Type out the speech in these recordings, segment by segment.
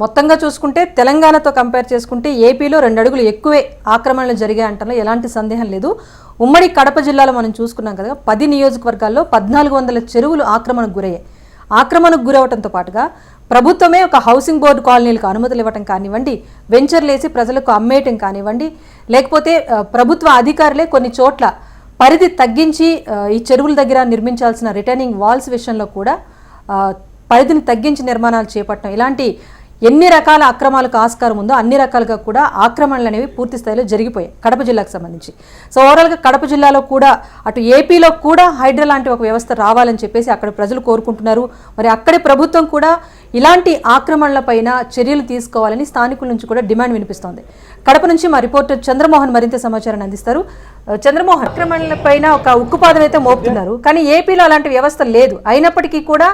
మొత్తంగా చూసుకుంటే తెలంగాణతో కంపేర్ చేసుకుంటే ఏపీలో రెండు అడుగులు ఎక్కువే ఆక్రమణలు జరిగాయి అంటలో ఎలాంటి సందేహం లేదు. ఉమ్మడి కడప జిల్లాలో మనం చూసుకున్నాం కదా పది నియోజకవర్గాల్లో పద్నాలుగు వందల చెరువులు ఆక్రమణకు గురయ్యాయి. ఆక్రమణకు గురవడంతో పాటుగా ప్రభుత్వమే ఒక హౌసింగ్ బోర్డు కాలనీలకు అనుమతులు ఇవ్వటం కానివ్వండి వెంచర్లేసి ప్రజలకు అమ్మేయటం కానివ్వండి లేకపోతే ప్రభుత్వ అధికారులే కొన్ని చోట్ల పరిధి తగ్గించి ఈ చెరువుల దగ్గర నిర్మించాల్సిన రిటర్నింగ్ వాల్స్ విషయంలో కూడా పరిధిని తగ్గించి నిర్మాణాలు చేపట్టడం. ఇలాంటి ఎన్ని రకాల అక్రమాలకు ఆస్కారం ఉందో అన్ని రకాలుగా కూడా ఆక్రమణలు అనేవి పూర్తి స్థాయిలో జరిగిపోయాయి కడప జిల్లాకు సంబంధించి. సో ఓవరాల్గా కడప జిల్లాలో కూడా అటు ఏపీలో కూడా హైడ్రా లాంటి ఒక వ్యవస్థ రావాలని చెప్పేసి అక్కడ ప్రజలు కోరుకుంటున్నారు. మరి అక్కడి ప్రభుత్వం కూడా ఇలాంటి ఆక్రమణలపైన చర్యలు తీసుకోవాలని స్థానికుల నుంచి కూడా డిమాండ్ వినిపిస్తోంది. కడప నుంచి మా రిపోర్టర్ చంద్రమోహన్ మరింత సమాచారాన్ని అందిస్తారు. చంద్రమోహన్ ఆక్రమణలపైన ఒక ఉక్కుపాదం అయితే మోపుతున్నారు. కానీ ఏపీలో అలాంటి వ్యవస్థ లేదు. అయినప్పటికీ కూడా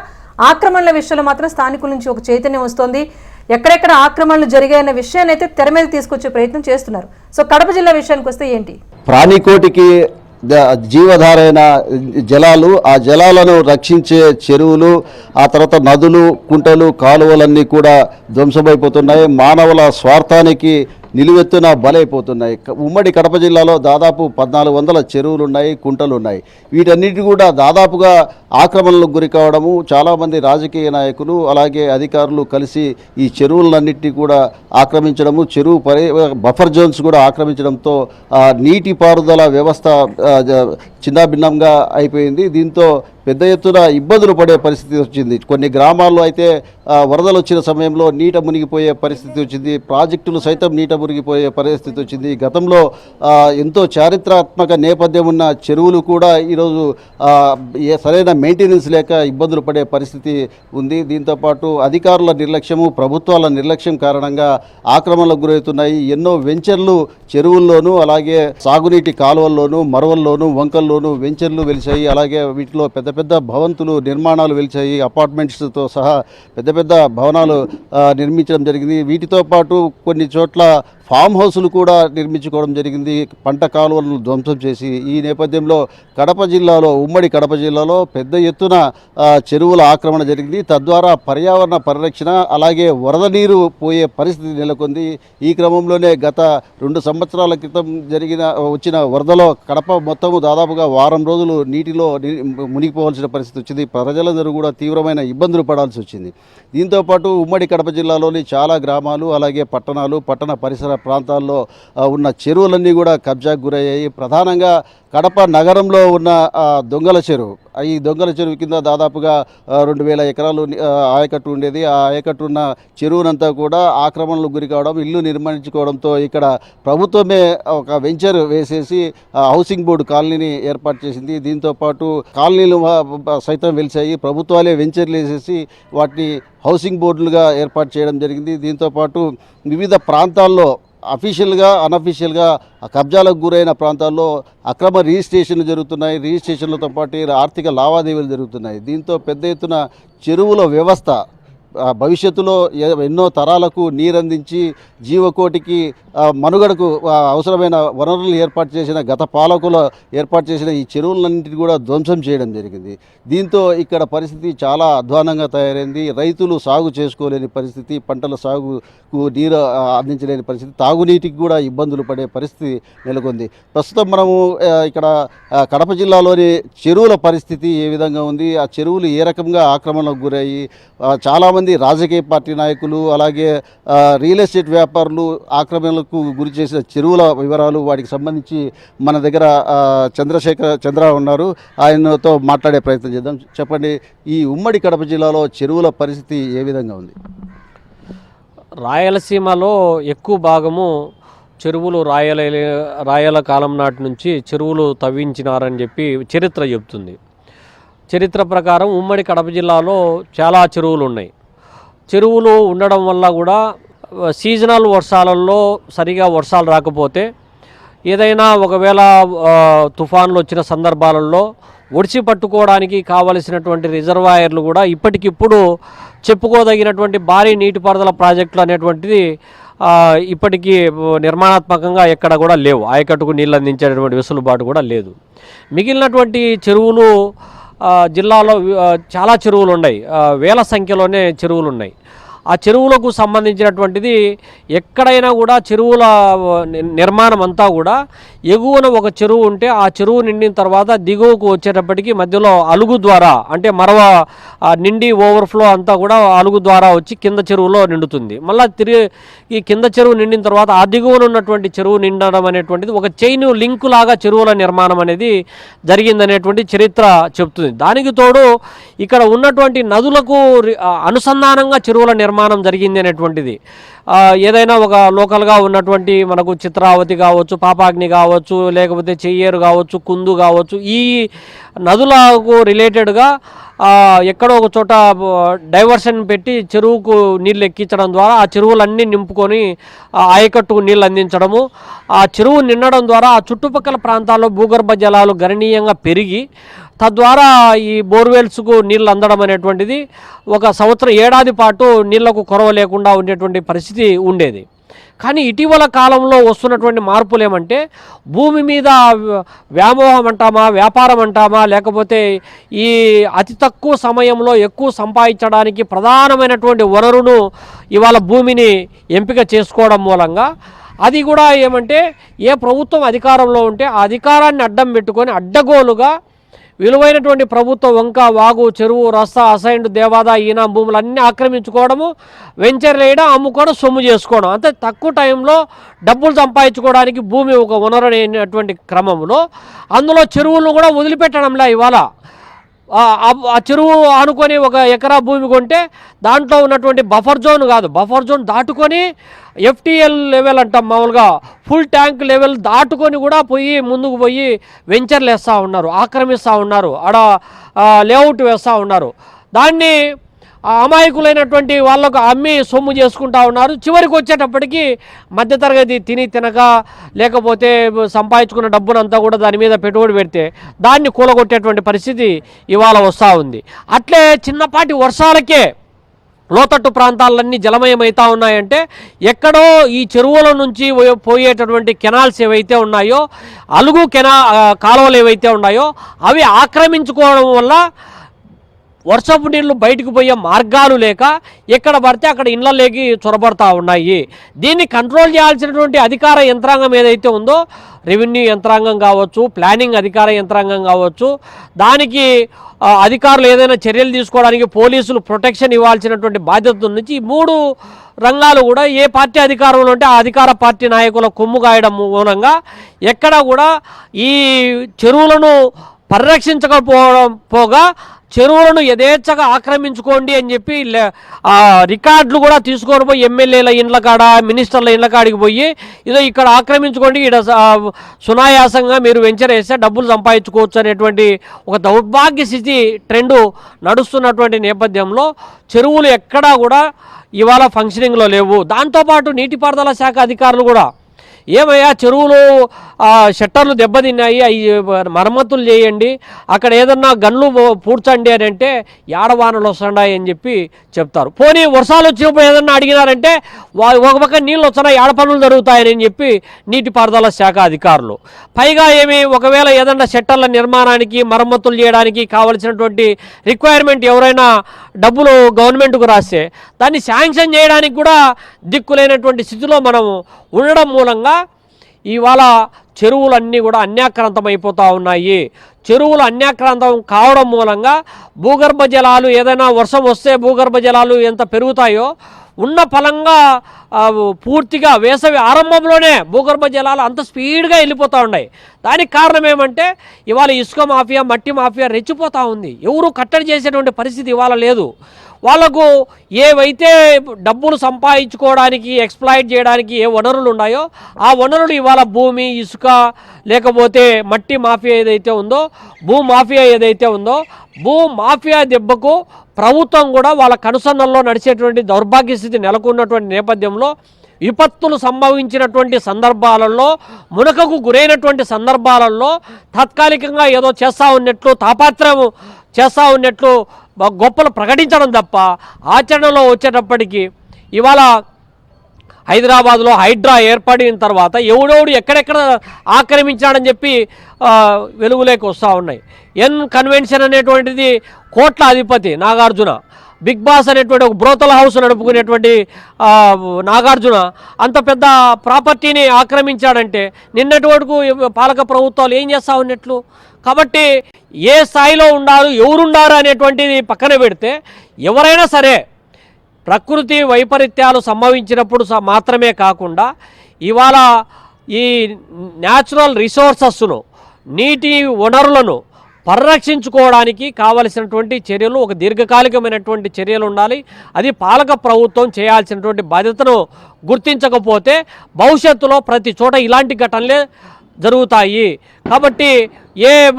ఆక్రమణల విషయంలో మాత్రం స్థానికుల నుంచి ఒక చైతన్యం వస్తోంది. ఎక్కడెక్కడ ఆక్రమణలు జరిగాయన్న విషయాన్ని అయితే తెర మీద తీసుకొచ్చే ప్రయత్నం చేస్తున్నారు. సో కడప జిల్లా విషయానికి వస్తే ఏంటి? ప్రాణికోటికి జీవధారైన జలాలు ఆ జలాలను రక్షించే చెరువులు ఆ తర్వాత నదులు కుంటలు కాలువలన్నీ కూడా ధ్వంసమైపోతున్నాయి. మానవుల స్వార్థానికి నిలువెత్తున బలైపోతున్నాయి. ఉమ్మడి కడప జిల్లాలో దాదాపు పద్నాలుగు వందల చెరువులు ఉన్నాయి కుంటలు ఉన్నాయి వీటన్నిటి కూడా దాదాపుగా ఆక్రమణలకు గురి కావడము చాలామంది రాజకీయ నాయకులు అలాగే అధికారులు కలిసి ఈ చెరువులన్నింటినీ కూడా ఆక్రమించడము చెరువు పరి బఫర్ జోన్స్ కూడా ఆక్రమించడంతో నీటిపారుదల వ్యవస్థ చిన్నాభిన్నంగా అయిపోయింది. దీంతో పెద్ద ఎత్తున ఇబ్బందులు పడే పరిస్థితి వచ్చింది. కొన్ని గ్రామాల్లో అయితే వరదలు వచ్చిన సమయంలో నీట మునిగిపోయే పరిస్థితి వచ్చింది. ప్రాజెక్టులు సైతం నీట మునిగిపోయే పరిస్థితి వచ్చింది. గతంలో ఎంతో చారిత్రాత్మక నేపథ్యం ఉన్న చెరువులు కూడా ఈరోజు సరైన మెయింటెనెన్స్ లేక ఇబ్బందులు పడే పరిస్థితి ఉంది. దీంతోపాటు అధికారుల నిర్లక్ష్యము ప్రభుత్వాల నిర్లక్ష్యం కారణంగా ఆక్రమణలకు గురవుతున్నాయి. ఎన్నో వెంచర్లు చెరువుల్లోనూ అలాగే సాగునీటి కాలువల్లోనూ మరవల్లోనూ వంకల్లోనూ వెంచర్లు వెలిచాయి అలాగే వీటిలో పెద్ద పెద్ద భవంతులు నిర్మాణాలు వెలిచాయి అపార్ట్మెంట్స్తో సహా పెద్ద పెద్ద భవనాలు నిర్మించడం జరిగింది. వీటితో పాటు కొన్ని చోట్ల ఫామ్ హౌస్లు కూడా నిర్మించుకోవడం జరిగింది. పంట కాలువలను ధ్వంసం చేసి ఈ నేపథ్యంలో కడప జిల్లాలో ఉమ్మడి కడప జిల్లాలో పెద్ద ఎత్తున చెరువుల ఆక్రమణ జరిగింది. తద్వారా పర్యావరణ పరిరక్షణ అలాగే వరద నీరు పోయే పరిస్థితి నెలకొంది. ఈ క్రమంలోనే గత రెండు సంవత్సరాల క్రితం జరిగిన వచ్చిన వరదలో కడప మొత్తము దాదాపుగా వారం రోజులు నీటిలో మునిగిపోవాల్సిన పరిస్థితి వచ్చింది. ప్రజలందరూ కూడా తీవ్రమైన ఇబ్బందులు పడాల్సి వచ్చింది. దీంతోపాటు ఉమ్మడి కడప జిల్లాలోని చాలా గ్రామాలు అలాగే పట్టణాలు పట్టణ పరిసర ప్రాంతాల్లో ఉన్న చెరువులన్నీ కూడా కబ్జాకు గురయ్యాయి. ప్రధానంగా కడప నగరంలో ఉన్న దొంగల చెరువు. ఈ దొంగల చెరువు కింద దాదాపుగా రెండు వేల ఎకరాలు ఆయకట్టు ఉండేది. ఆ ఆయకట్టు ఉన్న చెరువునంతా కూడా ఆక్రమణలకు గురి కావడం ఇల్లు నిర్మించుకోవడంతో ఇక్కడ ప్రభుత్వమే ఒక వెంచర్ వేసేసి హౌసింగ్ బోర్డు కాలనీని ఏర్పాటు చేసింది. దీంతో పాటు కాలనీలు సైతం వెలిసాయి ప్రభుత్వాలే వెంచర్లు వేసేసి వాటిని హౌసింగ్ బోర్డులుగా ఏర్పాటు చేయడం జరిగింది. దీంతో పాటు వివిధ ప్రాంతాల్లో అఫీషియల్గా అనఫీషియల్గా కబ్జాలకు గురైన ప్రాంతాల్లో అక్రమ రిజిస్ట్రేషన్లు జరుగుతున్నాయి. రిజిస్ట్రేషన్లతో పాటు ఆర్థిక లావాదేవీలు జరుగుతున్నాయి. దీంతో పెద్ద ఎత్తున చెరువుల వ్యవస్థ భవిష్యత్తులో ఎన్నో తరాలకు నీరందించి జీవకోటికి మనుగడకు అవసరమైన వనరులు ఏర్పాటు చేసిన గత పాలకులు ఏర్పాటు చేసిన ఈ చెరువులన్నింటినీ కూడా ధ్వంసం చేయడం జరిగింది. దీంతో ఇక్కడ పరిస్థితి చాలా అధ్వానంగా తయారైంది. రైతులు సాగు చేసుకోలేని పరిస్థితి పంటల సాగుకు నీరు అందించలేని పరిస్థితి తాగునీటికి కూడా ఇబ్బందులు పడే పరిస్థితి నెలకొంది. ప్రస్తుతం మనము ఇక్కడ కడప జిల్లాలోని చెరువుల పరిస్థితి ఏ విధంగా ఉంది? ఆ చెరువులు ఏ రకంగా ఆక్రమణకు గురయ్యి చాలామంది కొంతమంది రాజకీయ పార్టీ నాయకులు అలాగే రియల్ ఎస్టేట్ వ్యాపారులు ఆక్రమణలకు గురి చేసిన చెరువుల వివరాలు వాటికి సంబంధించి మన దగ్గర చంద్రశేఖర చంద్ర ఉన్నారు. ఆయనతో మాట్లాడే ప్రయత్నం చేద్దాం. చెప్పండి ఈ ఉమ్మడి కడప జిల్లాలో చెరువుల పరిస్థితి ఏ విధంగా ఉంది? రాయలసీమలో ఎక్కువ భాగము చెరువులు రాయల రాయల కాలం నాటి నుంచి చెరువులు తవ్వించినారని చెప్పి చరిత్ర చెబుతుంది. చరిత్ర ప్రకారం ఉమ్మడి కడప జిల్లాలో చాలా చెరువులు ఉన్నాయి. చెరువులు ఉండడం వల్ల కూడా సీజనల్ వర్షాలలో సరిగా వర్షాలు రాకపోతే ఏదైనా ఒకవేళ తుఫాన్లు వచ్చిన సందర్భాలలో ఒడిచి పట్టుకోవడానికి కావలసినటువంటి రిజర్వాయర్లు కూడా ఇప్పటికిప్పుడు చెప్పుకోదగినటువంటి భారీ నీటిపారుదల ప్రాజెక్టులు అనేటువంటిది ఇప్పటికీ నిర్మాణాత్మకంగా ఎక్కడ కూడా లేవు. ఆయకట్టుకు నీళ్ళు అందించేటటువంటి వెసులుబాటు కూడా లేదు. మిగిలినటువంటి చెరువులు జిల్లాలో చాలా చెరువులు ఉన్నాయి వేల సంఖ్యలోనే చెరువులు ఉన్నాయి ఆ చెరువులకు సంబంధించినటువంటిది ఎక్కడైనా కూడా చెరువుల ని- నిర్మాణం అంతా కూడా ఎగువన ఒక చెరువు ఉంటే ఆ చెరువు నిండిన తర్వాత దిగువకు వచ్చేటప్పటికి మధ్యలో అలుగు ద్వారా అంటే మరవ నిండి ఓవర్ఫ్లో అంతా కూడా అలుగు ద్వారా వచ్చి కింద చెరువులో నిండుతుంది. మళ్ళీ తిరిగి ఈ కింద చెరువు నిండిన తర్వాత ఆ దిగువన ఉన్నటువంటి చెరువు నిండడం అనేటువంటిది ఒక చైన్ లింకు లాగా చెరువుల నిర్మాణం అనేది జరిగిందనేటువంటి చరిత్ర చెప్తుంది దానికి తోడు ఇక్కడ ఉన్నటువంటి నదులకు అనుసంధానంగా చెరువుల నిర్మాణం జరిగింది అనేటువంటిది. ఏదైనా ఒక లోకల్గా ఉన్నటువంటి మనకు చిత్రావతి కావచ్చు పాపాగ్ని కావచ్చు లేకపోతే చెయ్యేరు కావచ్చు కుందు కావచ్చు ఈ నదులకు రిలేటెడ్గా ఎక్కడో ఒక చోట డైవర్షన్ పెట్టి చెరువుకు నీళ్ళు ఎక్కించడం ద్వారా ఆ చెరువులన్నీ నింపుకొని ఆయకట్టుకు నీళ్ళు అందించడము ఆ చెరువు నిండడం ద్వారా ఆ చుట్టుపక్కల ప్రాంతాల్లో భూగర్భ జలాలు గణనీయంగా పెరిగి తద్వారా ఈ బోర్వెల్స్కు నీళ్ళు అందడం అనేటువంటిది ఒక సంవత్సరం ఏడాది పాటు నీళ్ళకు కొరవ లేకుండా ఉండేటువంటి పరిస్థితి ఉండేది. కానీ ఇటీవల కాలంలో వస్తున్నటువంటి మార్పులు ఏమంటే భూమి మీద వ్యామోహం అంటామా వ్యాపారం అంటామా లేకపోతే ఈ అతి తక్కువ సమయంలో ఎక్కువ సంపాదించడానికి ప్రధానమైనటువంటి వనరును ఇవాళ భూమిని ఎంపిక చేసుకోవడం మూలంగా అది కూడా ఏమంటే ఏ ప్రభుత్వం అధికారంలో ఉంటే ఆ అధికారాన్ని అడ్డం పెట్టుకొని అడ్డగోలుగా విలువైనటువంటి ప్రభుత్వ వంక వాగు చెరువు రస్తా అసైన్డ్ దేవాదా ఈనా భూములు అన్నీ ఆక్రమించుకోవడము వెంచర్ వేయడం అమ్ముకోవడం సొమ్ము చేసుకోవడం. అంతే తక్కువ టైంలో డబ్బులు సంపాదించుకోవడానికి భూమి ఒక వనరు అనేటువంటి క్రమంలో అందులో చెరువులను కూడా వదిలిపెట్టడంలా ఇవాళ. ఆ- చెరువు ఆనుకొని ఒక ఎకరా భూమి కొంటే దాంట్లో ఉన్నటువంటి బఫర్ జోన్ కాదు. బఫర్ జోన్ దాటుకొని ఎఫ్టీఎల్ లెవెల్ అంటాం మామూలుగా. ఫుల్ ట్యాంక్ లెవెల్ దాటుకొని కూడా పోయి ముందుకు పోయి వెంచర్లు వేస్తూ ఉన్నారు ఆక్రమిస్తూ ఉన్నారు ఆడ లేఅవుట్ వేస్తూ ఉన్నారు. దాన్ని అమాయకులైనటువంటి వాళ్ళకు అమ్మి సొమ్ము చేసుకుంటా ఉన్నారు. చివరికి వచ్చేటప్పటికి మధ్యతరగతి తిని తినక లేకపోతే సంపాదించుకున్న డబ్బునంతా కూడా దాని మీద పెట్టుబడి పెడితే దాన్ని కూలగొట్టేటువంటి పరిస్థితి ఇవాళ వస్తూ ఉంది. అట్లే చిన్నపాటి వర్షాలకే లోతట్టు ప్రాంతాలన్నీ జలమయమవుతా ఉన్నాయంటే ఎక్కడో ఈ చెరువుల నుంచి పోయే- పోయేటటువంటి కెనాల్స్ ఏవైతే ఉన్నాయో అలుగు కెనా కాలువలు ఏవైతే ఉన్నాయో అవి ఆక్రమించుకోవడం వల్ల వర్షపు నీళ్ళు బయటకు పోయే మార్గాలు లేక ఎక్కడ పడితే అక్కడ ఇళ్ళలోకి చొరబడతా ఉన్నాయి. దీన్ని కంట్రోల్ చేయాల్సినటువంటి అధికార యంత్రాంగం ఏదైతే ఉందో రెవెన్యూ యంత్రాంగం కావచ్చు ప్లానింగ్ అధికార యంత్రాంగం కావచ్చు దానికి అధికారులు ఏదైనా చర్యలు తీసుకోవడానికి పోలీసులు ప్రొటెక్షన్ ఇవ్వాల్సినటువంటి బాధ్యత నుంచి మూడు రంగాలు కూడా ఏ పార్టీ అధికారంలో ఉంటే ఆ అధికార పార్టీ నాయకుల కొమ్ము కాయడం మూలంగా ఎక్కడ కూడా ఈ చెరువులను పరిరక్షించకపోవడం పోగా చెరువులను యథేచ్ఛగా ఆక్రమించుకోండి అని చెప్పి రికార్డులు కూడా తీసుకొని పోయి ఎమ్మెల్యేల ఇండ్ల కాడ మినిస్టర్ల ఇండ్ల కాడికి పోయి ఇదో ఇక్కడ ఆక్రమించుకోండి ఇక్కడ సునాయాసంగా మీరు వెంచర్ వేస్తే డబ్బులు సంపాదించుకోవచ్చు అనేటువంటి ఒక దౌర్భాగ్య స్థితి ట్రెండు నడుస్తున్నటువంటి నేపథ్యంలో చెరువులు ఎక్కడా కూడా ఇవాళ ఫంక్షనింగ్లో లేవు. దాంతోపాటు నీటిపారుదల శాఖ అధికారులు కూడా ఏమయ్యా చెరువులు ఆ, షట్టర్లు దెబ్బతిన్నాయి అవి మరమ్మతులు చేయండి. అక్కడ ఏదన్నా గన్లు పూడ్చండి అని అంటే ఏడవానలు వస్తున్నాయి అని చెప్పి చెప్తారు. పోనీ వర్షాలు వచ్చినప్పుడు ఏదన్నా అడిగినారంటే ఒక పక్క నీళ్ళు వస్తున్నాయి ఏడ పనులు జరుగుతాయని చెప్పి నీటిపారుదల శాఖ అధికారులు. పైగా ఏమి ఒకవేళ ఏదన్నా షట్టర్ల నిర్మాణానికి మరమ్మతులు చేయడానికి కావలసినటువంటి రిక్వైర్మెంట్ ఎవరైనా డబ్బులు గవర్నమెంట్కు రాస్తే దాన్ని శాంక్షన్ చేయడానికి కూడా దిక్కులేనటువంటి స్థితిలో మనం ఉండడం మూలంగా ఇవాళ చెరువులన్నీ కూడా అన్యాక్రాంతం అయిపోతూ ఉన్నాయి. చెరువులు అన్యాక్రాంతం కావడం మూలంగా భూగర్భ జలాలు ఏదైనా వర్షం వస్తే భూగర్భ జలాలు ఎంత పెరుగుతాయో ఉన్న ఫలంగా పూర్తిగా వేసవి ఆరంభంలోనే భూగర్భ జలాలు అంత స్పీడ్గా వెళ్ళిపోతూ ఉన్నాయి. దానికి కారణం ఏమంటే ఇవాళ ఇసుక మాఫియా మట్టి మాఫియా రెచ్చిపోతూ ఉంది. ఎవరు కట్టడి చేసేటువంటి పరిస్థితి ఇవాళ లేదు. వాళ్ళకు ఏవైతే డబ్బులు సంపాదించుకోవడానికి ఎక్స్ప్లాయిట్ చేయడానికి ఏ వనరులు ఉన్నాయో ఆ వనరులు ఇవాళ భూమి ఇసుక లేకపోతే మట్టి మాఫియా ఏదైతే ఉందో భూ మాఫియా ఏదైతే ఉందో భూ మాఫియా దెబ్బకు ప్రభుత్వం కూడా వాళ్ళ కనుసన్నల్లో నడిచేటువంటి దౌర్భాగ్య స్థితి నెలకొన్నటువంటి నేపథ్యంలో విపత్తులు సంభవించినటువంటి సందర్భాలలో మునకకు గురైనటువంటి సందర్భాలలో తాత్కాలికంగా ఏదో చేస్తూ ఉన్నట్లు తాపాత్రము చేస్తూ ఉన్నట్లు గొప్పలు ప్రకటించడం తప్ప ఆచరణలో వచ్చేటప్పటికి ఇవాళ హైదరాబాద్లో హైడ్రా ఏర్పడిన తర్వాత ఎవడెవడు ఎక్కడెక్కడ ఆక్రమించాడని చెప్పి వెలుగులోకి వస్తూ ఉన్నాయి. ఎన్ కన్వెన్షన్ అనేటువంటిది కోట్ల అధిపతి నాగార్జున. బిగ్ బాస్ అనేటువంటి ఒక బ్రోతల హౌస్ నడుపుకునేటువంటి నాగార్జున అంత పెద్ద ప్రాపర్టీని ఆక్రమించాడంటే నిన్నటి వరకు పాలక ప్రభుత్వాలు ఏం చేస్తా ఉన్నట్లు కాబట్టి ఏ స్థాయిలో ఉండారు ఎవరుండారు అనేటువంటిది పక్కన పెడితే ఎవరైనా సరే ప్రకృతి వైపరీత్యాలు సంభవించినప్పుడు మాత్రమే కాకుండా ఇవాళ ఈ న్యాచురల్ రిసోర్సెస్ను నీటి వనరులను పరిరక్షించుకోవడానికి కావలసినటువంటి చర్యలు ఒక దీర్ఘకాలికమైనటువంటి చర్యలు ఉండాలి. అది పాలక ప్రభుత్వం చేయాల్సినటువంటి బాధ్యతను గుర్తించకపోతే భవిష్యత్తులో ప్రతి చోట ఇలాంటి ఘటనలే జరుగుతాయి. కాబట్టి ఏ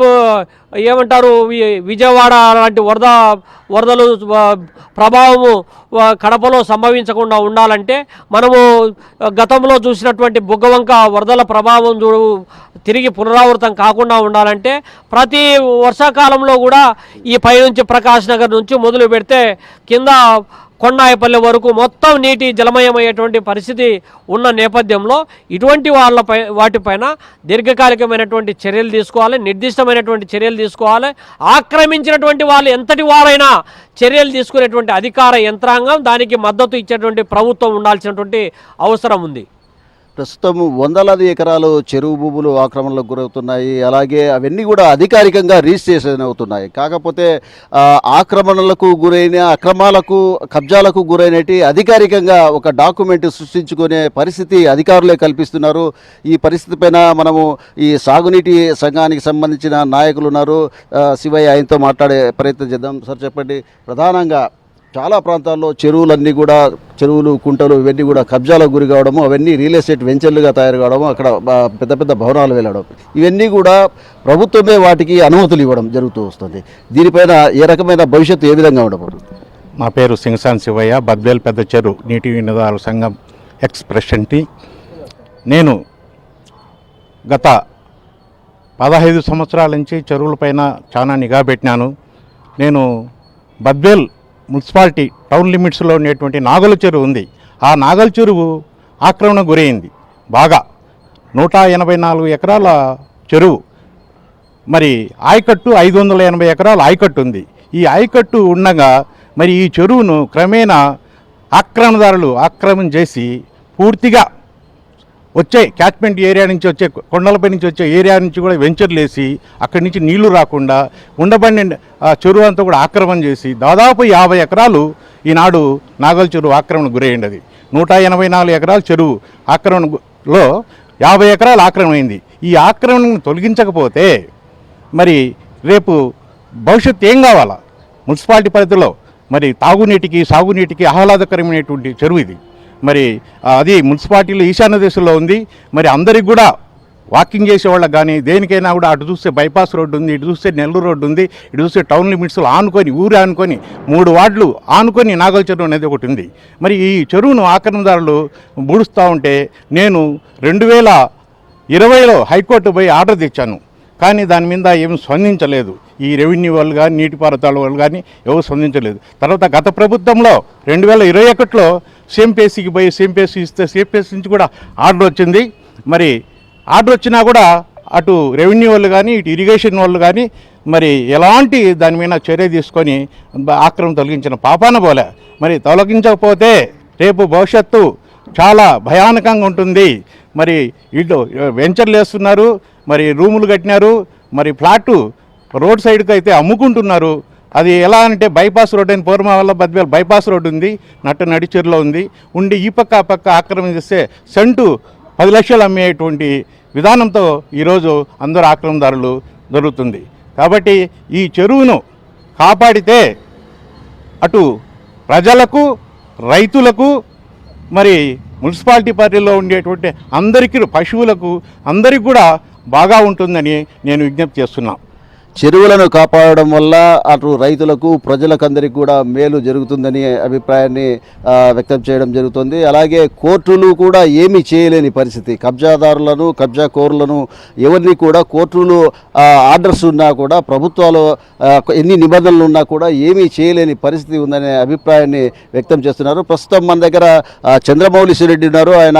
ఏమంటారు వి- విజయవాడ లాంటి వరద వరదలు ప్రభావము కడపలో సంభవించకుండా ఉండాలంటే మనము గతంలో చూసినటువంటి బుగ్గవంక వరదల ప్రభావం చూ తిరిగి పునరావృతం కాకుండా ఉండాలంటే ప్రతి వర్షాకాలంలో కూడా ఈ పైనుంచి ప్రకాష్ నగర్ నుంచి మొదలు పెడితే కింద కొండాయపల్లి వరకు మొత్తం నీటి జలమయమయ్యేటువంటి పరిస్థితి ఉన్న నేపథ్యంలో ఇటువంటి వాళ్ళపై వాటిపైన దీర్ఘకాలికమైనటువంటి చర్యలు తీసుకోవాలి నిర్దిష్టమైనటువంటి చర్యలు తీసుకోవాలి. ఆక్రమించినటువంటి వాళ్ళు ఎంతటి వారైనా చర్యలు తీసుకునేటువంటి అధికార యంత్రాంగం దానికి మద్దతు ఇచ్చేటువంటి ప్రభుత్వం ఉండాల్సినటువంటి అవసరం ఉంది. ప్రస్తుతం వందలాది ఎకరాలు చెరువు భూములు ఆక్రమణలకు గురవుతున్నాయి. అలాగే అవన్నీ కూడా అధికారికంగా రిజిస్ట్రేషన్ అవుతున్నాయి. కాకపోతే ఆక్రమణలకు గురైన అక్రమాలకు కబ్జాలకు గురైనటి అధికారికంగా ఒక డాక్యుమెంట్ సృష్టించుకునే పరిస్థితి అధికారులే కల్పిస్తున్నారు. ఈ పరిస్థితి పైన మనము ఈ సాగునీటి సంఘానికి సంబంధించిన నాయకులు ఉన్నారు. శివయ్య ఆయనతో మాట్లాడే ప్రయత్నం చేద్దాం. సార్ చెప్పండి. ప్రధానంగా చాలా ప్రాంతాల్లో చెరువులన్నీ కూడా చెరువులు కుంటలు ఇవన్నీ కూడా కబ్జాలకు గురి కావడము అవన్నీ రియల్ ఎస్టేట్ వెంచర్లుగా తయారు కావడము అక్కడ పెద్ద పెద్ద భవనాలు వెళ్ళడం ఇవన్నీ కూడా ప్రభుత్వమే వాటికి అనుమతులు ఇవ్వడం జరుగుతూ వస్తుంది. దీనిపైన ఏ రకమైన భవిష్యత్తు ఏ విధంగా ఉండబోతుంది? నా పేరు సింగసాన్ శివయ్య బద్వేల్ పెద్ద చెరు నీటి వినియోగదారుల సంఘం ఎక్స్ప్రెషన్టీ నేను గత పదహైదు సంవత్సరాల నుంచి చెరువులపైన చాలా నిఘా పెట్టినాను. నేను బద్వేల్ మున్సిపాలిటీ టౌన్ లిమిట్స్లో ఉండేటువంటి నాగల చెరువు ఉంది. ఆ నాగల చెరువు ఆక్రమణ గురైంది. బాగా నూట ఎనభై నాలుగు ఎకరాల చెరువు. మరి ఆయకట్టు ఐదు వందల ఎనభై ఎకరాల ఆయకట్టు ఉంది. ఈ ఆయకట్టు ఉండగా మరి ఈ చెరువును క్రమేణా ఆక్రమణదారులు ఆక్రమణ చేసి పూర్తిగా వచ్చే క్యాచ్మెంట్ ఏరియా నుంచి వచ్చే కొండలపై నుంచి వచ్చే ఏరియా నుంచి కూడా వెంచర్లు వేసి అక్కడి నుంచి నీళ్ళు రాకుండా ఉండబడిన చెరువు అంతా కూడా ఆక్రమణ చేసి దాదాపు యాభై ఎకరాలు ఈనాడు నాగల్ చెరువు ఆక్రమణ గురైంది నూట ఎనభై నాలుగు ఎకరాల చెరువు ఆక్రమణలో యాభై ఎకరాలు ఆక్రమణమైంది. ఈ ఆక్రమణను తొలగించకపోతే మరి రేపు భవిష్యత్తు ఏం కావాలా? మున్సిపాలిటీ పరిధిలో మరి తాగునీటికి సాగునీటికి ఆహ్లాదకరమైనటువంటి చెరువు ఇది. మరి అది మున్సిపాలిటీలో ఈశాన్య దిశలో ఉంది. మరి అందరికి కూడా వాకింగ్ చేసే వాళ్ళకి కానీ దేనికైనా కూడా అటు చూస్తే బైపాస్ రోడ్డు ఉంది ఇటు చూస్తే నెల్లూరు రోడ్డు ఉంది ఇటు చూస్తే టౌన్ లిమిట్స్లో ఆనుకొని ఊరు ఆనుకొని మూడు వార్డులు ఆనుకొని నాగల చెరువు అనేది ఒకటి ఉంది. మరి ఈ చెరువును ఆక్రమణదారులు బూడుస్తూ ఉంటే నేను రెండు వేల ఇరవైలో హైకోర్టు పోయి ఆర్డర్ తెచ్చాను. కానీ దాని మీద ఏమి స్పందించలేదు. ఈ రెవెన్యూ వాళ్ళు కానీ నీటిపారుదల వాళ్ళు కానీ ఎవరు స్పందించలేదు. తర్వాత గత ప్రభుత్వంలో రెండు వేల ఇరవై ఒకటిలో సేంపేసీకి పోయి సేంపేసీ ఇస్తే సేంపేసీ నుంచి కూడా ఆర్డర్ వచ్చింది. మరి ఆర్డర్ వచ్చినా కూడా అటు రెవెన్యూ వాళ్ళు కానీ ఇటు ఇరిగేషన్ వాళ్ళు కానీ మరి ఎలాంటి దాని మీద చర్య తీసుకొని ఆక్రమం తొలగించిన పాపాన పోలే. మరి తొలగించకపోతే రేపు భవిష్యత్తు చాలా భయానకంగా ఉంటుంది. మరి ఇటు వెంచర్లు వేస్తున్నారు మరి రూములు కట్టినారు మరి ఫ్లాటు రోడ్ సైడ్కి అయితే అమ్ముకుంటున్నారు. అది ఎలా అంటే బైపాస్ రోడ్ అని పూర్మ వల్ల బైపాస్ రోడ్ ఉంది నట్ట నడిచెరులో ఉంది. ఉండి ఈ పక్క ఆ పక్క ఆక్రమిస్తే సెంటు పది లక్షలు అమ్మేటువంటి విధానంతో ఈరోజు అందరు ఆక్రమణదారులు దొరుకుతుంది కాబట్టి ఈ చెరువును కాపాడితే అటు ప్రజలకు రైతులకు మరి మున్సిపాలిటీ పరిధిలో ఉండేటువంటి అందరికీ పశువులకు అందరికీ కూడా బాగా ఉంటుందని నేను విజ్ఞప్తి చేస్తున్నాను చెరువులను కాపాడడం వల్ల అటు రైతులకు ప్రజలకందరికీ కూడా మేలు జరుగుతుందని అభిప్రాయాన్ని వ్యక్తం చేయడం జరుగుతుంది. అలాగే కోర్టులు కూడా ఏమీ చేయలేని పరిస్థితి. కబ్జాదారులను కబ్జా కోరులను ఎవరిని కూడా కోర్టులు ఆర్డర్స్ ఉన్నా కూడా ప్రభుత్వాలు ఎన్ని నిబంధనలు ఉన్నా కూడా ఏమీ చేయలేని పరిస్థితి ఉందనే అభిప్రాయాన్ని వ్యక్తం చేస్తున్నారు. ప్రస్తుతం మన దగ్గర ఆ, చంద్రమౌళి రెడ్డి ఉన్నారు. ఆయన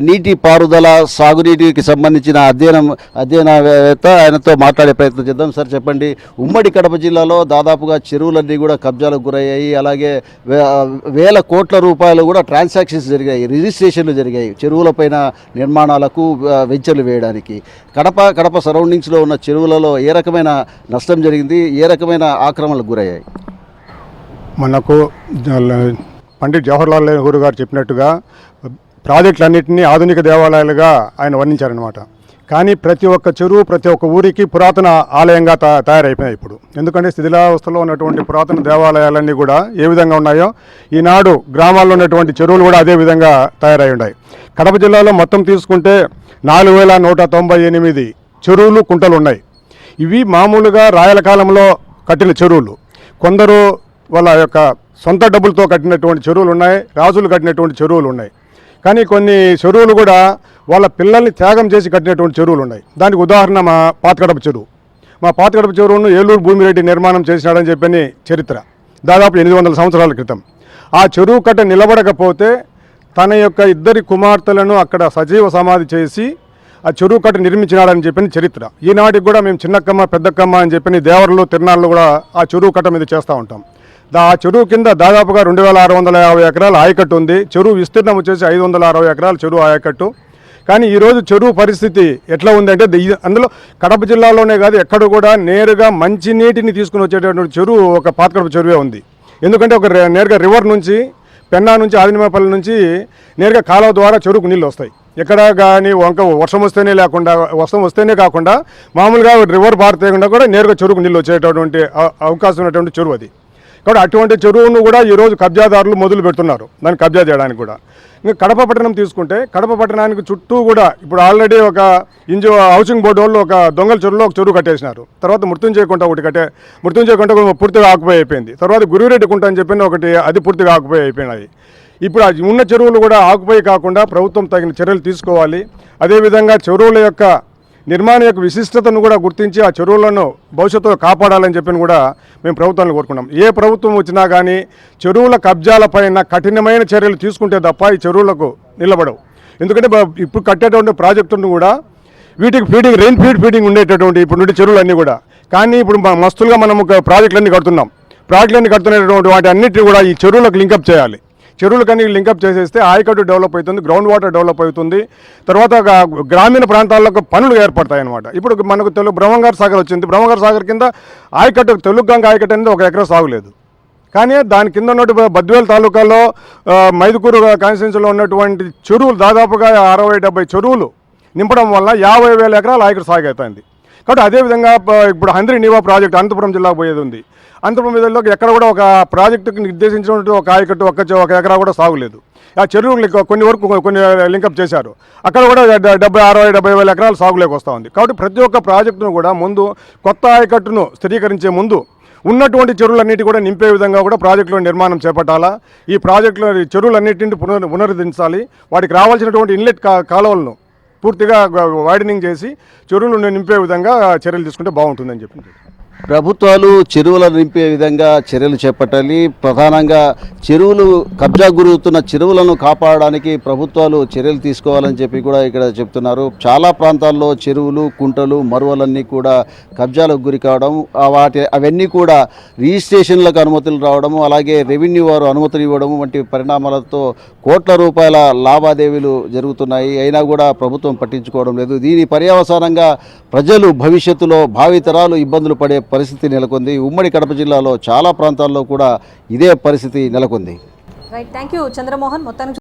నీటి పారుదల సాగునీటికి సంబంధించిన అధ్యయనం అధ్యయనవేత్త. ఆయనతో మాట్లాడే ప్రయత్నం చేద్దాం. ఒకసారి చెప్పండి. ఉమ్మడి కడప జిల్లాలో దాదాపుగా చెరువులన్నీ కూడా కబ్జాలకు గురయ్యాయి. అలాగే వే- వేల కోట్ల రూపాయలు కూడా ట్రాన్సాక్షన్స్ జరిగాయి. రిజిస్ట్రేషన్లు జరిగాయి చెరువులపైన నిర్మాణాలకు వెంచర్లు వేయడానికి. కడప కడప సరౌండింగ్స్లో ఉన్న చెరువులలో ఏ రకమైన నష్టం జరిగింది? ఏ రకమైన ఆక్రమణలకు గురయ్యాయి? మనకు పండిట్ జవహర్లాల్ నెహ్రూ గారు చెప్పినట్టుగా ప్రాజెక్టులన్నింటినీ ఆధునిక దేవాలయాలుగా ఆయన వర్ణించారనమాట కానీ ప్రతి ఒక్క చెరువు ప్రతి ఒక్క ఊరికి పురాతన ఆలయంగా తయారైపోయినాయి తయారైపోయాయి ఇప్పుడు. ఎందుకంటే శిథిలావస్థలో ఉన్నటువంటి పురాతన దేవాలయాలన్నీ కూడా ఏ విధంగా ఉన్నాయో ఈనాడు గ్రామాల్లో ఉన్నటువంటి చెరువులు కూడా అదే విధంగా తయారై ఉన్నాయి. కడప జిల్లాలో మొత్తం తీసుకుంటే నాలుగు వేల నూట తొంభై ఎనిమిది చెరువులు కుంటలు ఉన్నాయి. ఇవి మామూలుగా రాయల కాలంలో కట్టిన చెరువులు. కొందరు వాళ్ళ యొక్క సొంత డబ్బులతో కట్టినటువంటి చెరువులు ఉన్నాయి రాజులు కట్టినటువంటి చెరువులు ఉన్నాయి. కానీ కొన్ని చెరువులు కూడా వాళ్ళ పిల్లల్ని త్యాగం చేసి కట్టినటువంటి చెరువులు ఉన్నాయి. దానికి ఉదాహరణ మా పాతకడప చెరువు. మా పాతకడప చెరువును ఏలూరు భూమిరెడ్డి నిర్మాణం చేసినాడని చెప్పని చరిత్ర. దాదాపు ఎనిమిది వందల సంవత్సరాల క్రితం. ఆ చెరువు కట్ట నిలబడకపోతే తన యొక్క ఇద్దరి కుమార్తెలను అక్కడ సజీవ సమాధి చేసి ఆ చెరువు కట్ట నిర్మించినాడని చెప్పిన చరిత్ర. ఈనాటికి కూడా మేము చిన్నక్కమ్మ పెద్దక్కమ్మ అని చెప్పిన దేవరలు తిరునాళ్ళు కూడా ఆ చెరువు కట్ట మీద చేస్తూ ఉంటాం. ఆ చెరువు కింద దాదాపుగా రెండు వేల ఆరు వందల యాభై ఎకరాల ఆయకట్టు ఉంది. చెరువు విస్తీర్ణం వచ్చేసి ఐదు వందల అరవై ఎకరాల చెరువు ఆయకట్టు. కానీ ఈరోజు చెరువు పరిస్థితి ఎట్లా ఉందంటే అందులో కడప జిల్లాలోనే కాదు ఎక్కడ కూడా నేరుగా మంచినీటిని తీసుకుని వచ్చేటటువంటి చెరువు ఒక పాతకడప చెరువే ఉంది. ఎందుకంటే ఒక నేరుగా రివర్ నుంచి పెన్నా నుంచి ఆదినిమాపల్లి నుంచి నేరుగా కాలువ ద్వారా చెరువుకు నీళ్ళు వస్తాయి. ఎక్కడ కానీ వంక వర్షం వస్తేనే లేకుండా వర్షం వస్తేనే కాకుండా మామూలుగా రివర్ పారుతేకుండా కూడా నేరుగా చెరువుకు నీళ్ళు వచ్చేటటువంటి అవకాశం ఉన్నటువంటి చెరువు అది. కాబట్టి అటువంటి చెరువును కూడా ఈరోజు కబ్జాదారులు మొదలు పెడుతున్నారు. దాన్ని కబ్జా చేయడానికి కూడా. ఇంకా కడప పట్టణం తీసుకుంటే కడప పట్టణానికి చుట్టూ కూడా ఇప్పుడు ఆల్రెడీ ఒక ఇంజు హౌసింగ్ బోర్డు వాళ్ళు ఒక దొంగల చెరువులో ఒక చెరువు కట్టేసినారు. తర్వాత మృత్యుంజయ కుంట ఒకటి కట్టే మృత్యుంజయకుంట పూర్తిగా ఆకుపోయి అయిపోయింది. తర్వాత గురువురెడ్డి కుంట అని చెప్పిన ఒకటి అది పూర్తిగా ఆకుపోయి అయిపోయినాయి. ఇప్పుడు ఉన్న చెరువులు కూడా ఆకుపోయి కాకుండా ప్రభుత్వం తగిన చర్యలు తీసుకోవాలి. అదేవిధంగా చెరువుల యొక్క నిర్మాణ యొక్క విశిష్టతను కూడా గుర్తించి ఆ చెరువులను భవిష్యత్తులో కాపాడాలని చెప్పి కూడా మేము ప్రభుత్వాన్ని కోరుకున్నాం. ఏ ప్రభుత్వం వచ్చినా కానీ చెరువుల కబ్జాలపైన కఠినమైన చర్యలు తీసుకుంటే తప్ప ఈ చెరువులకు నిలబడవు. ఎందుకంటే ఇప్పుడు కట్టేటువంటి ప్రాజెక్టును కూడా వీటికి ఫీడింగ్ రెయిన్ ఫీడ్ ఫీడింగ్ ఉండేటటువంటి ఇప్పుడు నుండి చెరువులన్నీ కూడా. కానీ ఇప్పుడు మస్తులుగా మనం ప్రాజెక్టులన్నీ కడుతున్నాం. ప్రాజెక్టులన్నీ కడుతున్నటువంటి వాటి అన్నిటిని కూడా ఈ చెరువులకు లింకప్ చేయాలి. చెరువులకన్నీ లింకప్ చేసేస్తే ఆయకట్టు డెవలప్ అవుతుంది గ్రౌండ్ వాటర్ డెవలప్ అవుతుంది. తర్వాత గ్రామీణ ప్రాంతాల్లో పనులు ఏర్పడతాయి అనమాట ఇప్పుడు మనకు తెలుగు బ్రహ్మంగారు సాగర్ వచ్చింది. బ్రహ్మంగారు సాగర్ కింద ఆయకట్టు తెలుగు గంగ ఆయకట్టు అనేది ఒక ఎకరా సాగులేదు కానీ దాని కింద ఉన్నటువంటి బద్వేల్ తాలూకాలో మైదుకూరు కాన్స్టిట్యున్సీలో ఉన్నటువంటి చెరువులు దాదాపుగా అరవై డెబ్బై చెరువులు నింపడం వల్ల యాభై వేల ఎకరాలు ఆయకట్టు సాగవుతుంది కాబట్టి అదేవిధంగా ఇప్పుడు హంద్రి నివా ప్రాజెక్ట్ అనంతపురం జిల్లాకు పోయేది ఉంది. అనంతపురం జిల్లాలో ఎక్కడ కూడా ఒక ప్రాజెక్టుకి నిర్దేశించినటువంటి ఒక ఆయకట్టు ఒక ఒక ఎకరా కూడా సాగులేదు. ఆ చెరువులు కొన్ని వరకు కొన్ని లింకప్ చేశారు. అక్కడ కూడా డెబ్బై అరవై డెబ్బై వేల ఎకరాలు సాగులేక వస్తూ ఉంది. కాబట్టి ప్రతి ఒక్క ప్రాజెక్టును కూడా ముందు కొత్త ఆయకట్టును స్థిరీకరించే ముందు ఉన్నటువంటి చెరువులన్నిటి కూడా నింపే విధంగా కూడా ప్రాజెక్టులో నిర్మాణం చేపట్టాలా. ఈ ప్రాజెక్టులో చెరువులన్నింటిని పునర్ పునరుద్ధరించాలి. వాటికి రావాల్సినటువంటి ఇన్లెట్ కా కాలువలను పూర్తిగా వైడనింగ్ చేసి చెరువులను నింపే విధంగా చర్యలు తీసుకుంటే బాగుంటుందని చెప్పి ప్రభుత్వాలు చెరువులను నింపే విధంగా చర్యలు చేపట్టాలి. ప్రధానంగా చెరువులు కబ్జా గురవుతున్న చెరువులను కాపాడడానికి ప్రభుత్వాలు చర్యలు తీసుకోవాలని చెప్పి కూడా ఇక్కడ చెప్తున్నారు. చాలా ప్రాంతాల్లో చెరువులు కుంటలు మరువలన్నీ కూడా కబ్జాలకు గురి కావడం వాటి అవన్నీ కూడా రిజిస్ట్రేషన్లకు అనుమతులు రావడము అలాగే రెవెన్యూ వారు అనుమతులు ఇవ్వడం వంటి పరిణామాలతో కోట్ల రూపాయల లావాదేవీలు జరుగుతున్నాయి. అయినా కూడా ప్రభుత్వం పట్టించుకోవడం లేదు. దీని పర్యవసానంగా ప్రజలు భవిష్యత్తులో భావితరాలు ఇబ్బందులు పడే పరిస్థితి నెలకొంది. ఉమ్మడి కడప జిల్లాలో చాలా ప్రాంతాల్లో కూడా ఇదే పరిస్థితి నెలకొంది. రైట్ థ్యాంక్ యూ చంద్రమోహన్ మొత్తానికి